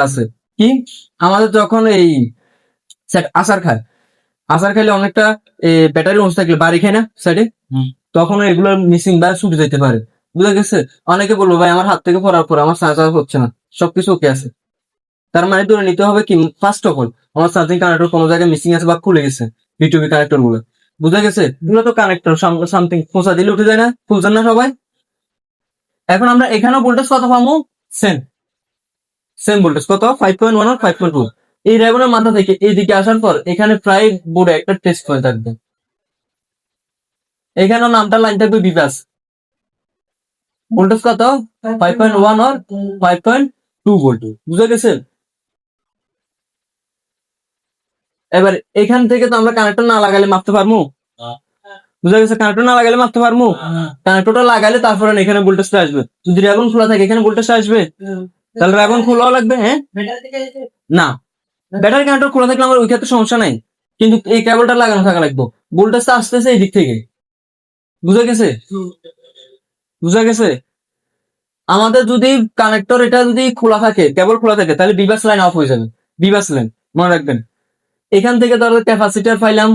আছে। কি? আমাদের যখন এই আচার খায়। আচার খাইলে অনেকটা ব্যাটারি অংশ থাকলে বাড়ি খায় না সাইডে। তখন এগুলো মিসিং বা ছুটে যেতে পারে। বুঝা গেছে? অনেকে বলব ভাই আমার হাত থেকে পড়ার পর আমার চার্জার হচ্ছে না। সবকিছু ওকে আছে। তার মানে ধরে নিতে হবে কি ফার্স্ট অফ অল আমার চার্জিং কানেক্টর কোনো জায়গায় মিসিং আছে বা খুলে গেছে বিটুবি কানেক্টরগুলো। বুঝা গেছে? এগুলো তো কানেক্টর সামথিং খোঁচা দিলে উঠে যায় না? খুলছেন না সবাই? এখন আমরা এখানেও ভোল্টেজ কত পাবো? সেম সেম ভোল্টেজ কত? ফাইভ পয়েন্ট ওয়ান আর ফাইভ পয়েন্ট টু এই রেগুলার মাথা থেকে এইদিকে আসার পর এখানে প্রায় বোর্ডে একটা টেস্ট হয়ে থাকবে। এখানেও নামটা লাইন থাকবে বিকাশ ভোল্টেজ কত? ফাইভ পয়েন্ট ওয়ান আর ফাইভ পয়েন্ট টু ভোল্ট বুঝে গেছে? এবার এখান থেকে তো আমরা কানেক্টর না লাগালে মাপতে পারব? হ্যাঁ। বুঝা গেছে? কানেক্টর না লাগালে মাপতে পারব? কানেক্টরটা লাগালে তারপরে এখানে ভোল্টেজটা আসবে। যদি ড্রাগন খোলা থাকে এখানে ভোল্টেজটা আসবে? তাহলে ড্রাগন খোলাও লাগবে হ্যাঁ? না। ব্যাটারি কানেক্টর খোলা থাকলে আমার ওই ক্ষেত্রে সমস্যা নাই। কিন্তু এই কেবলটা লাগানো থাকা লাগবে। ভোল্টেজটা আসতেছে এই দিক থেকে। বুঝা গেছে? বুঝা গেছে? আমাদের যদি কানেক্টর এটা যদি খোলা থাকে কেবল খোলা থাকে, তাহলে বিবাস লাইন অফ হয়ে যাবে। বিবাস লাইন মনে রাখবেন। এখান থেকে ধরো ক্যাপাসিটার পাইলাম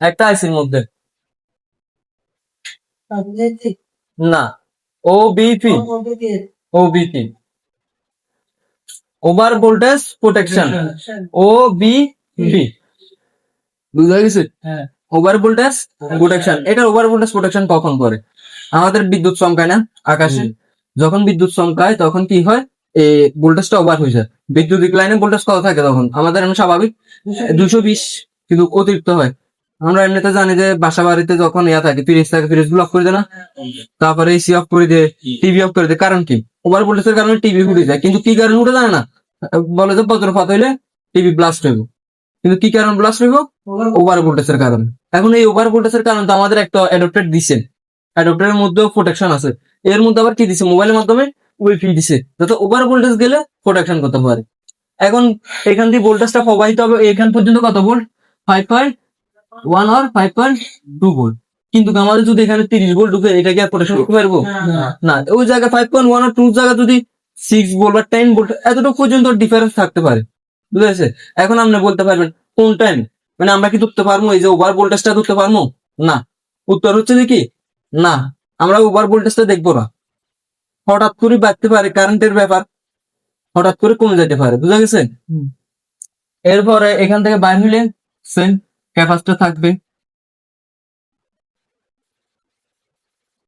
একটা আইসির মধ্যে। না O V P O V P over voltage protection. O B B বুঝা গেছে? হ্যাঁ। Over voltage protection. এটা ওভার ভোল্টেজ প্রোটেকশন কখন করে? আমাদের বিদ্যুৎ চমকায় না আকাশে। যখন বিদ্যুৎ চমকায় তখন কি হয়? এই ভোল্টেজটা ওভার হয়ে যায়। বিদ্যুৎ লাইনে ভোল্টেজ কত থাকে তখন? আমাদের এমনি স্বাভাবিক। দুশো বিশ। কিন্তু অতিরিক্ত হয়। আমরা এমনিতে জানি যে বাসা বাড়িতে যখন ইয়া থাকে ফ্রিজ থাকে ফ্রিজ ব্লক করে দেয় না? তারপরে এসি অফ করে দেয় টিভি অফ করে দেয়। কারণ কি? ওভার ভোল্টেজের কারণে টিভি উঠে যায়। কিন্তু কি কারণে উঠে জানে না? বলে যে বজ্রপাত হইলে টিভি ব্লাস্ট হইব। কিন্তু কি কারণ ব্লাস্ট হইব? ওভার ভোল্টেজের কারণে। এখন এই ওভার ভোল্টেজের কারণে তো আমাদের একটা অ্যাডপ্টার দিছে। অ্যাডপ্টারের মধ্যেও প্রোটেকশন আছে। এর মধ্যে আবার কি দিছে? মোবাইলের মাধ্যমে উইফি দিছে। যাতে ওভার ভোল্টেজ গেলে প্রোটেকশন করতে পারে। এখন এখান থেকে ভোল্টেজটা প্রবাহিত হবে এখান পর্যন্ত কত ভোল্ট ফাইভ পয়েন্ট ওয়ান আর ফাইভ পয়েন্ট টু ভোল্ট কিন্তু আমাদের যদি এখানে তিরিশ ভোল্ট ঢুকে এটা কি আর প্রোটেকশন করতে পারব? না ওই জায়গায় ফাইভ পয়েন্ট ওয়ান আর টু জায়গা যদি সিক্স ভোল্ট বা টেন ভোল্ট এতটুকু পর্যন্ত ডিফারেন্স থাকতে পারে। বুঝেছে এখন আপনি বলতে পারবেন কোন টাইম মানে আমরা কি ধরতে পারব? এই যে ওভার ভোল্টেজটা ধরতে পারব? না। উত্তর হচ্ছে যে কি? না। আমরা ওভার ভোল্টেজটা দেখব না। হঠাৎ করে বাড়তে পারে কারেন্টের ব্যাপার। হঠাৎ করে কমে যেতে পারে। বুঝা গেছে? এরপরে এখান থেকে বাইর হইলে সেম ক্যাপাসিটার থাকবে।